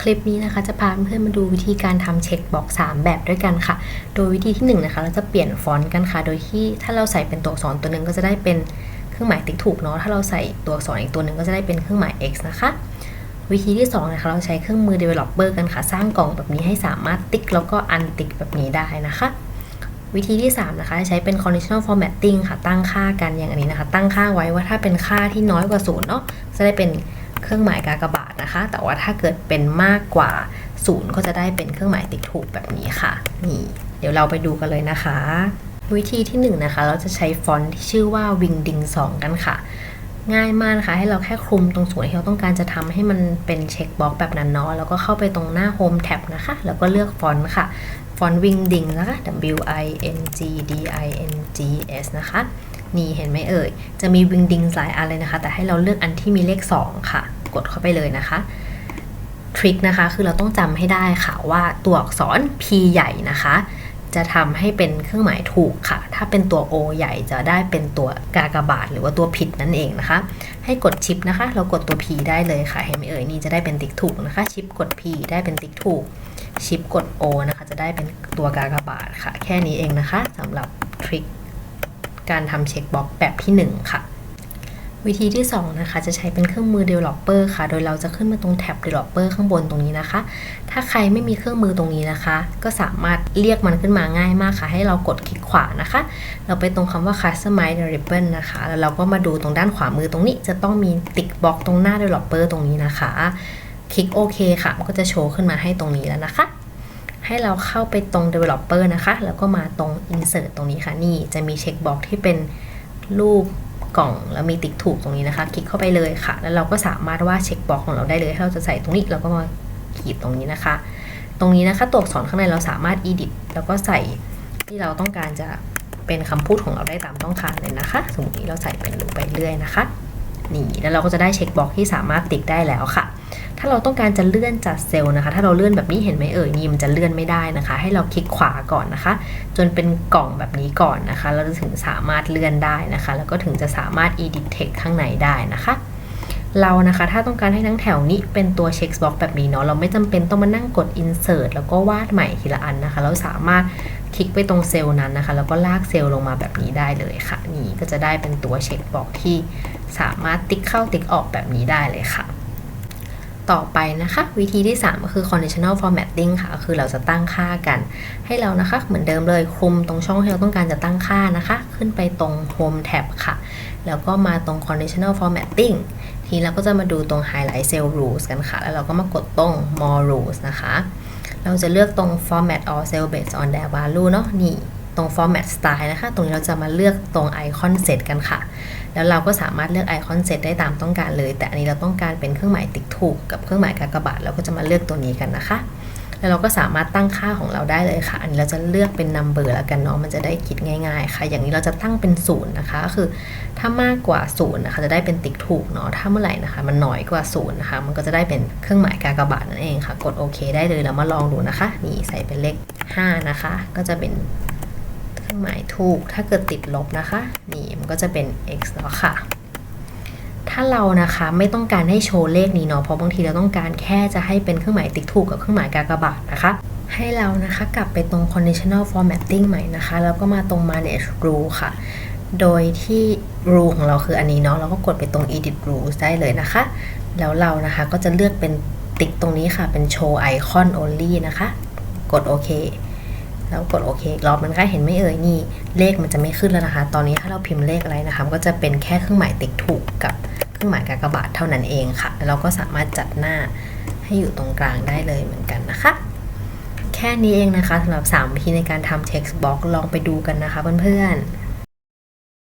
คลิปนี้นะคะจะพาเพื่อนมาดูวิธีการทำเช็คบ็อก 3 แบบด้วยกันค่ะ โดยวิธีที่1นนะคะเราจะเปลี่ยนฟอนต์กันค่ะ โดยที่ถ้าเราใส่เป็นตัวอักษรตัวหนึ่งก็จะได้เป็นเครื่องหมายติ๊กถูกเนาะ ถ้าเราใส่ตัวอักษรอีกตัวหนึ่งก็จะได้เป็นเครื่องหมาย x นะคะ วิธีที่2นะคะเราใช้เครื่องมือ developer กันค่ะ สร้างกล่องแบบนี้ให้สามารถติ๊กแล้วก็อันติ๊กแบบนี้ได้นะคะ วิธีที่ 3 นะคะใช้เป็น conditional formatting ค่ะ ตั้งค่ากันอย่างอันนี้นะคะ ตั้งค่าไว้ว่าถ้าเป็นค่าที่น้อยกว่าศูนย์เนาะจะได้เป็นเครื่องหมายกากบาท นะคะ แต่ว่าถ้าเกิดเป็นมากกว่าศูนย์ก็จะได้เป็นเครื่องหมายติ๊กถูกแบบนี้ค่ะ นี่ เดี๋ยวเราไปดูกันเลยนะคะ วิธีที่1นงนะคะ เราจะใช้ฟอนต์ที่ชื่อว่า Wingding 2 กันค่ะ ง่ายมากนะคะ ให้เราแค่คลุมตรงส่วนที่เราต้องการจะทำให้มันเป็นเช็คบ็อกแบบนั้นเนาะ แล้วก็เข้าไปตรงหน้า Home tab นะคะ แล้วก็เลือกฟอนต์ค่ะ ฟอนต์ Wingding นะคะ W I N G D I N G S นะคะนี่เห็นไหมเอ่ย จะมี Wingding หลายอันเลยนะคะ แต่ให้เราเลือกอันที่มีเลข 2 ค่ะ กดเข้าไปเลยนะคะทริคนะคะคือเราต้องจำให้ได้ค่ะว่าตัวอักษร P ใหญ่นะคะ จะทำให้เป็นเครื่องหมายถูกค่ะ ถ้าเป็นตัว O ใหญ่จะได้เป็นตัวกากบาท หรือว่าตัวผิดนั่นเองนะคะ ให้กดชิปนะคะ เรากดตัว P ได้เลยค่ะเห็นไหมเอ่ยนี่จะได้เป็นติ๊กถูกนะคะ ชิปกด P ได้เป็นติ๊กถูก ชิปกด O นะคะ จะได้เป็นตัวกากบาทค่ะ แค่นี้เองนะคะสำหรับทริคการทำเช็คบ็อกแบบที่ 1 ค่ะ วิธีที่ 2 นะคะ จะใช้เป็นเครื่องมือ developer ค่ะ โดยเราจะขึ้นมาตรงแท็บ developer ข้างบนตรงนี้นะคะ ถ้าใครไม่มีเครื่องมือตรงนี้นะคะ ก็สามารถเรียกมันขึ้นมาง่ายมากค่ะ ให้เรากดคลิกขวานะคะ เราไปตรงคำว่า customize ribbon นะคะ แล้วเราก็มาดูตรงด้านขวามือตรงนี้ จะต้องมีติ๊กบล็อกตรงหน้า developer ตรงนี้นะคะ คลิกโอเคค่ะ มันก็จะโชว์ขึ้นมาให้ตรงนี้แล้วนะคะ ให้เราเข้าไปตรง developer นะคะ แล้วก็มาตรง insert ตรงนี้ค่ะ นี่จะมีเช็คบ็อกที่เป็นรูป กล่องแล้วมีติ๊กถูกตรงนี้นะคะ คลิกเข้าไปเลยค่ะ แล้วเราก็สามารถว่าเช็คบ็อกของเราได้เลยถ้าเราจะใส่ตรงนี้เราก็มาขีดตรงนี้นะคะ ตรงนี้นะคะตัวอักษรข้างในเราสามารถ edit แล้วก็ใส่ที่เราต้องการจะเป็นคำพูดของเราได้ตามต้องการเลยนะคะ สมมติเราใส่เป็นรูปไปเรื่อยนะคะ นี่แล้วเราก็จะได้เช็คบ็อกที่สามารถติ๊กได้แล้วค่ะ ถ้าเราต้องการจะเลื่อนจัดเซลล์นะคะ ถ้าเราเลื่อนแบบนี้เห็นไหมเอ่ยนี่มันจะเลื่อนไม่ได้นะคะ ให้เราคลิกขวาก่อนนะคะ จนเป็นกล่องแบบนี้ก่อนนะคะ เราจะถึงสามารถเลื่อนได้นะคะ แล้วก็ถึงจะสามารถ edit text ข้างในได้นะคะเรานะคะถ้าต้องการให้ทั้งแถวนี้เป็นตัวเช็คบ็อกแบบนี้เนาะเราไม่จำเป็นต้องมานั่งกด insert แล้วก็วาดใหม่ทีละอันนะคะ เราสามารถคลิกไปตรงเซลล์นั้นนะคะ แล้วก็ลากเซลล์ลงมาแบบนี้ได้เลยค่ะ นี่ก็จะได้เป็นตัวเช็คบ็อกที่สามารถติ๊กเข้าติ๊กออกแบบนี้ได้เลยค่ะ ต่อไปนะคะ วิธีที่ 3 ก็คือ conditional formatting ค่ะก็คือเราจะตั้งค่ากัน ให้เรานะคะเหมือนเดิมเลยคลุมตรงช่องที่เราต้องการจะตั้งค่านะคะ ขึ้นไปตรง home tab ค่ะ แล้วก็มาตรง conditional formatting ทีเราก็จะมาดูตรง highlight cell rules กันค่ะ แล้วเราก็มากดตรง more rules นะคะ เราจะเลือกตรง format all cell based on their value เนาะนี่ตรง format style นะคะ ตรงนี้เราจะมาเลือกตรง icon set กันค่ะ แล้วเราก็สามารถเลือกไอคอนเซตได้ตามต้องการเลย แต่อันนี้เราต้องการเป็นเครื่องหมายติ๊กถูกกับเครื่องหมายกากบาทเราก็จะมาเลือกตัวนี้กันนะคะ แล้วเราก็สามารถตั้งค่าของเราได้เลยค่ะ อันนี้เราจะเลือกเป็น number แล้วกันเนาะมันจะได้คิดง่าย ๆ ค่ะ อย่างนี้เราจะตั้งเป็นศูนย์นะคะก็คือถ้ามากกว่าศูนย์นะคะจะได้เป็นติ๊กถูกเนาะถ้าเมื่อไหร่นะคะ มันน้อยกว่าศูนย์นะคะ มันก็จะได้เป็นเครื่องหมายกากบาทนั่นเองค่ะ กดโอเคได้เลยแล้วมาลองดูนะคะ นี่ใส่เป็นเลข5นะคะ ก็จะเป็น เครื่องหมายถูก ถ้าเกิดติดลบนะคะ นี่มันก็จะเป็น x แล้วค่ะ ถ้าเรานะคะไม่ต้องการให้โชว์เลขนี้เนาะ เพราะบางทีเราต้องการแค่จะให้เป็นเครื่องหมายติ๊กถูกกับเครื่องหมายกากบาทนะคะ ให้เรานะคะกลับไปตรง conditional formatting ใหม่นะคะ แล้วก็มาตรง manage rule ค่ะ โดยที่ rule ของเราคืออันนี้เนาะ เราก็กดไปตรง edit rules ได้เลยนะคะ แล้วเรานะคะก็จะเลือกเป็นติ๊กตรงนี้ค่ะ เป็น show icon only นะคะ กดโอเค แล้วกดโอเครอบมันก็เห็นไม่เอ่ยนี่เลขมันจะไม่ขึ้นแล้วนะคะ ตอนนี้ถ้าเราพิมพ์เลขอะไรนะคะก็จะเป็นแค่เครื่องหมายติ๊กถูกกับเครื่องหมายกากบาทเท่านั้นเองค่ะ เราก็สามารถจัดหน้าให้อยู่ตรงกลางได้เลยเหมือนกันนะคะ แค่นี้เองนะคะสำหรับ 3 วิธีในการทำ text box ลองไปดูกันนะคะเพื่อนๆ